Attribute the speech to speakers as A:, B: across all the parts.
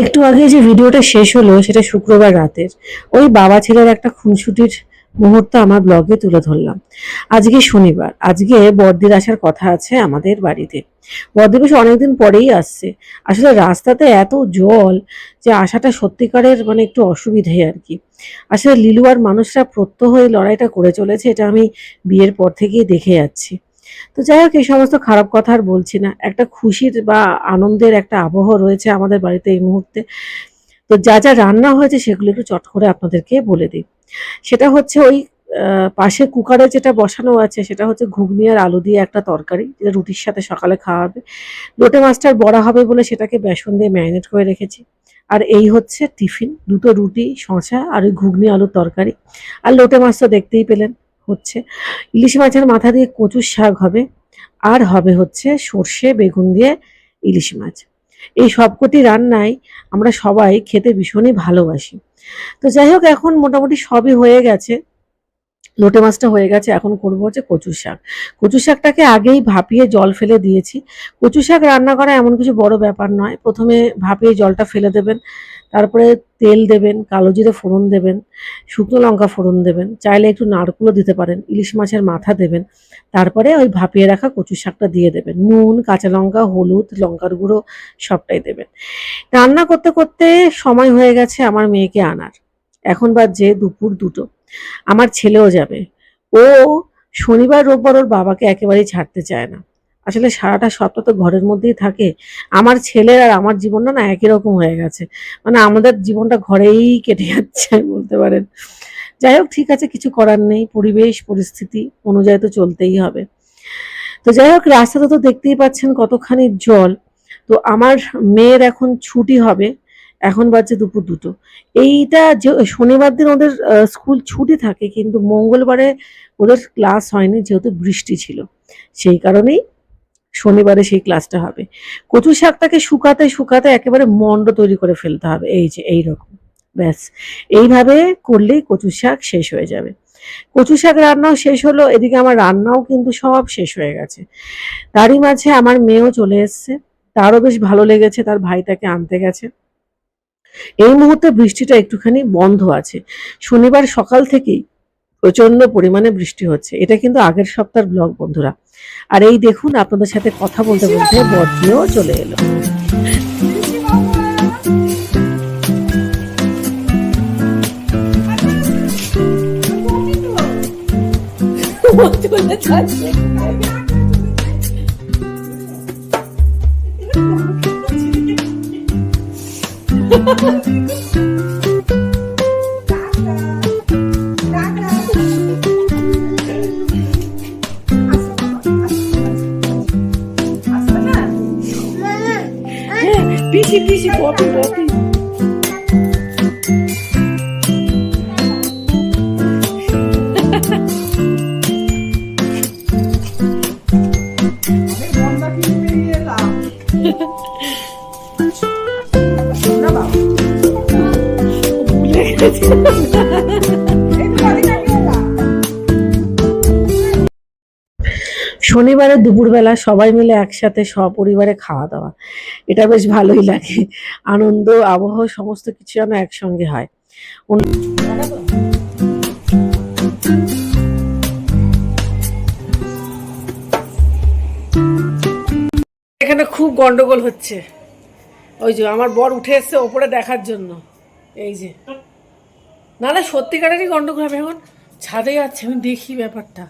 A: একটু আগে যে ভিডিওটা শেষ হলো, সেটা শুক্রবার রাতের, ওই বাবা ছেলের একটা খুনসুটির মুহূর্ত আমার ব্লগে তুলে ধরলাম। আজকে শনিবার, আজকে বর্দির আসার কথা আছে আমাদের বাড়িতে। বর্দি বেশ অনেকদিন পরেই আসছে। আসলে রাস্তাতে এত জল যে আসাটা সত্যিকারের মানে একটু অসুবিধে আর কি। আসলে লিলুয়ার মানুষরা প্রত্যহ এই লড়াইটা করে চলেছে, এটা আমি বিয়ের পর থেকেই দেখে যাচ্ছি। তো যাই হোক, এই সমস্ত খারাপ কথা আর বলছি না। একটা খুশির বা আনন্দের একটা আবহ রয়েছে আমাদের বাড়িতে এই মুহূর্তে। তো যা যা রান্না হয়েছে সেগুলো একটু চট করে আপনাদেরকে বলে দিই। সেটা হচ্ছে ওই পাশে কুকারে যেটা বসানো আছে, সেটা হচ্ছে ঘুগনি আর আলু দিয়ে একটা তরকারি, যেটা রুটির সাথে সকালে খাওয়া হবে। লোটে মাছটার বড়া হবে বলে সেটাকে বেসন দিয়ে ম্যারিনেট করে রেখেছি। আর এই হচ্ছে টিফিন, দুটো রুটি শশা আর ওই ঘুগনি আলুর তরকারি। আর লোটে মাছ তো দেখতেই পেলেন। হচ্ছে। ইলিশ মাছের মাথা দিয়ে কচুর শাক হবে, আর হবে হচ্ছে সর্ষে, বেগুন দিয়ে ইলিশ মাছ। এই সবকটি রান্নায় আমরা সবাই খেতে ভীষণই ভালোবাসি। তো যাই হোক, এখন মোটামুটি সবই হয়ে গেছে। লোটে মাছটা হয়ে গেছে, এখন করব হচ্ছে কচু শাক। কচু শাকটাকে আগেই ভাপিয়ে জল ফেলে দিয়েছি। কচু শাক রান্না করা এমন কিছু বড় ব্যাপার নয়। প্রথমে ভাপিয়ে জলটা ফেলে দেবেন, তারপরে তেল দেবেন, কালো জিরে ফোড়ন দেবেন, শুকনো লঙ্কা ফোড়ন দেবেন, চাইলে একটু নারকুলও দিতে পারেন, ইলিশ মাছের মাথা দেবেন, তারপরে ওই ভাপিয়ে রাখা কচু শাকটা দিয়ে দেবেন। নুন, কাঁচা লঙ্কা, হলুদ, লঙ্কার গুঁড়ো সবটাই দেবেন। রান্না করতে করতে সময় হয়ে গেছে আমার মেয়েকে আনার। এখন বাজে দুপুর দুটো। আমার ছেলেও যাবে। ও শনিবার, রোববার ওর বাবাকে একেবারেই ছাড়তে চায় না। আসলে সারাটা সপ্তাহ তো ঘরের মধ্যেই থাকে। আমার ছেলের আর আমার জীবনটা না একই রকম হয়ে গেছে। মানে আমাদের জীবনটা ঘরেই কেটে যাচ্ছে বলতে পারেন। যাই হোক, ঠিক আছে, কিছু করার নেই। পরিবেশ, পরিস্থিতি অনুযায়ী তো চলতেই হবে। তো যাই হোক রাস্তাতে তো দেখতেই পাচ্ছেন কতখানি জল। তো আমার মেয়ের এখন ছুটি হবে। এখন বাজছে দুপুর দুটো। এইটা যে, শনিবার দিন ওদের স্কুল ছুটি থাকে, কিন্তু মঙ্গলবারে ওদের ক্লাস হয়নি, যেহেতু বৃষ্টি ছিল। সেই কারণেই শনিবারে সেই ক্লাসটা হবে। কচু শাকটাকে শুকাতে শুকাতে একেবারে মন্ড তৈরি করে ফেলতে হবে, এই যে এই রকম ব্যাস, এইভাবে করলেই কচু শাক শেষ হয়ে যাবে। কচু শাক রান্নাও শেষ হলো, এদিকে আমার রান্নাও কিন্তু সব শেষ হয়ে গেছে। তারই মাঝে আমার মেয়েও চলে এসছে, তারও বেশ ভালো লেগেছে, তার ভাই তাকে আনতে গেছে। এই মুহূর্তে বৃষ্টিটা একটুখানি বন্ধ আছে। শনিবার সকাল থেকেই প্রচণ্ড পরিমাণে বৃষ্টি হচ্ছে। এটা কিন্তু আগের সপ্তাহের ব্লগ বন্ধুরা। আর এই দেখুন, আপনাদের সাথে কথা বলতে বলতে বর্দিও চলে এলো। পিসি পিসি পপি পপি ভুলে গেছি শনিবারে দুপুরবেলা সবাই মিলে একসাথে সপরিবারে খাওয়া দাওয়া এটা বেশ ভালোই লাগে। আনন্দ আবহাওয়া সমস্ত কিছু যেন একসঙ্গে হয়। এখানে খুব গন্ডগোল হচ্ছে। ওই যে আমার বর উঠে এসছে ওপরে দেখার জন্য। এই যে। না না সত্যিকারেরই গণ্ডগোল হবে। এখন ছাদে যাচ্ছে, আমি দেখি ব্যাপারটা।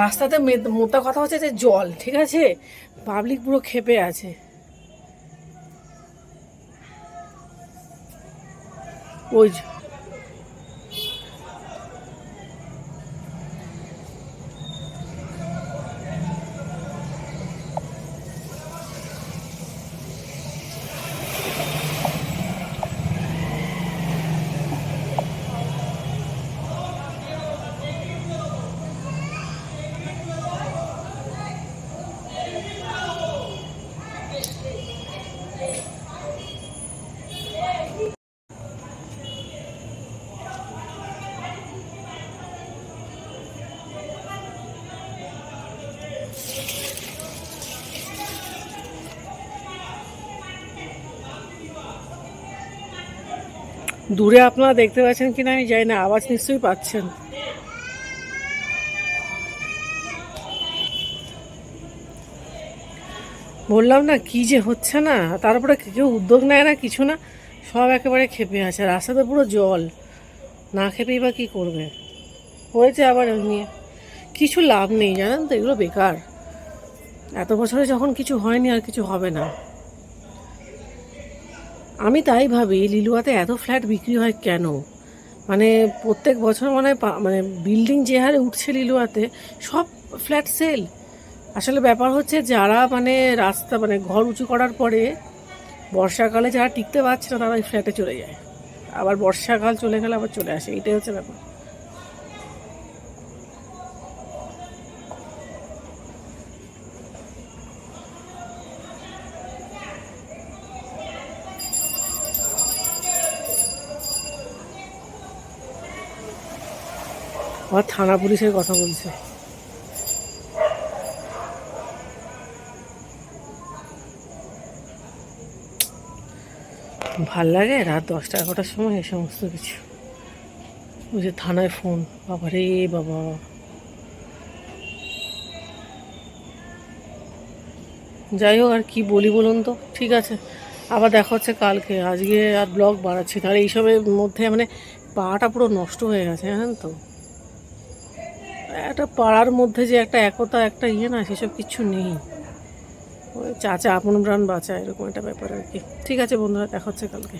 A: রাস্তাতে মোটা কথা হচ্ছে যে জল, ঠিক আছে? পাবলিক পুরো খেপে আছে। ওই দূরে আপনারা দেখতে পাচ্ছেন কিনা আমি জানি না, আওয়াজ নিশ্চয়ই পাচ্ছেন। বললাম না, কি যে হচ্ছে না তারপরে কেউ উদ্যোগ নেয় না, কিছু না, সব একেবারে খেপে আছে, রাস্তাতে পুরো জল। না খেপেই বা কী করবে? হয়েছে আবার নিয়ে। কিছু লাভ নেই, জানেন তো, এগুলো বেকার। এত বছরে যখন কিছু হয়নি, আর কিছু হবে না। আমি তাই ভাবি, লিলুয়াতে এত ফ্ল্যাট বিক্রি হয় কেন? মানে প্রত্যেক বছর মনে মানে বিল্ডিং যে হারে উঠছে লিলুয়াতে, সব ফ্ল্যাট সেল। আসলে ব্যাপার হচ্ছে যারা মানে রাস্তা মানে ঘর উঁচু করার পরে বর্ষাকালে যারা টিকতে পারছে না, তারা ওই ফ্ল্যাটে চলে যায়। আবার বর্ষাকাল চলে গেলে আবার চলে আসে, এটাই হচ্ছে ব্যাপার। আবার থানা পুলিশের কথা বলছে। ভালো লাগে? রাত দশটা, এগারোটার সময় এই সমস্ত কিছু। ওই যে থানায় ফোন, বাবা রে, বাবা। যাই হোক, আর কি বলি বলুন তো? ঠিক আছে। আবার দেখা হচ্ছে কালকে। আজকে আর ব্লগ বাড়াচ্ছি তাহলে এইসবের মধ্যে মানে পাটা পুরো নষ্ট হয়ে গেছে, জানেন তো? একটা পাড়ার মধ্যে যে একটা একতা, একটা ইয়ে না, সেসব কিছু নেই। ওই চাচা আপন প্রাণ বাঁচা এরকম একটা ব্যাপার আর কি। ঠিক আছে বন্ধুরা, দেখা হচ্ছে কালকে।